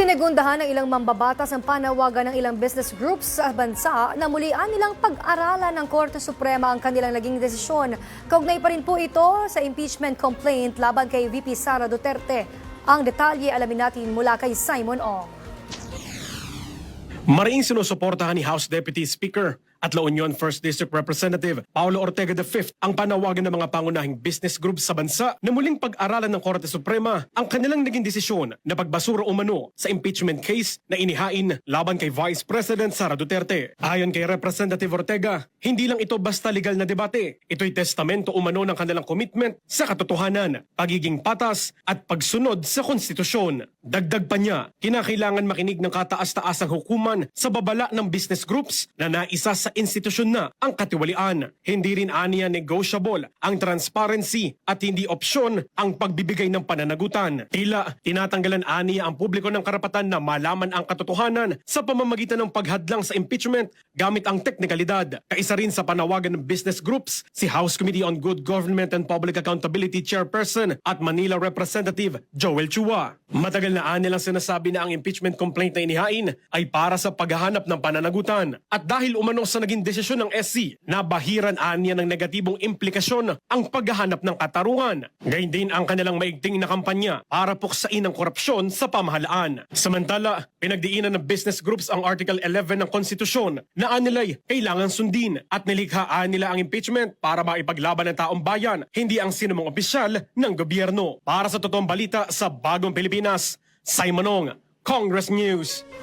Sinegundahan ng ilang mambabatas ang panawagan ng ilang business groups sa bansa na mulian nilang pag-aralan ng Korte Suprema ang kanilang naging desisyon. Kaugnay pa rin po ito sa impeachment complaint laban kay VP Sara Duterte. Ang detalye alamin natin mula kay Simon Ong. Mariing sinusuportahan ni House Deputy Speaker at La Union 1st District Representative Paulo Ortega V ang panawagan ng mga pangunahing business groups sa bansa na muling pag-aralan ng Korte Suprema ang kanilang naging desisyon na pagbasura umano sa impeachment case na inihain laban kay Vice President Sara Duterte. Ayon kay Representative Ortega, hindi lang ito basta legal na debate. Ito'y testamento umano ng kanilang commitment sa katotohanan, pagiging patas at pagsunod sa konstitusyon. Dagdag pa niya, kinakailangan makinig ng kataas-taasang hukuman sa babala ng business groups na naisa sa institusyon na ang katiwalian. Hindi rin aniya negotiable ang transparency at hindi opsyon ang pagbibigay ng pananagutan. Tila tinatanggalan aniya ang publiko ng karapatan na malaman ang katotohanan sa pamamagitan ng paghadlang sa impeachment gamit ang teknikalidad. Kaisa rin sa panawagan ng business groups, si House Committee on Good Government and Public Accountability Chairperson at Manila Representative Joel Chua. Matagal na anilang sinasabi na ang impeachment complaint na inihain ay para sa paghahanap ng pananagutan. At dahil umano sa naging desisyon ng SC na bahiran aniya ng negatibong implikasyon ang paghahanap ng katarungan. Gayun din ang kanilang maigting na kampanya para puksain ang korupsyon sa pamahalaan. Samantala, pinagdiinan ng business groups ang Article 11 ng konstitusyon na anilay kailangan sundin at nilikhaan nila ang impeachment para maipaglaban ng taong bayan, hindi ang sinumang opisyal ng gobyerno. Para sa totoong balita sa Bagong Pilipinas, Simon Ong, Congress News.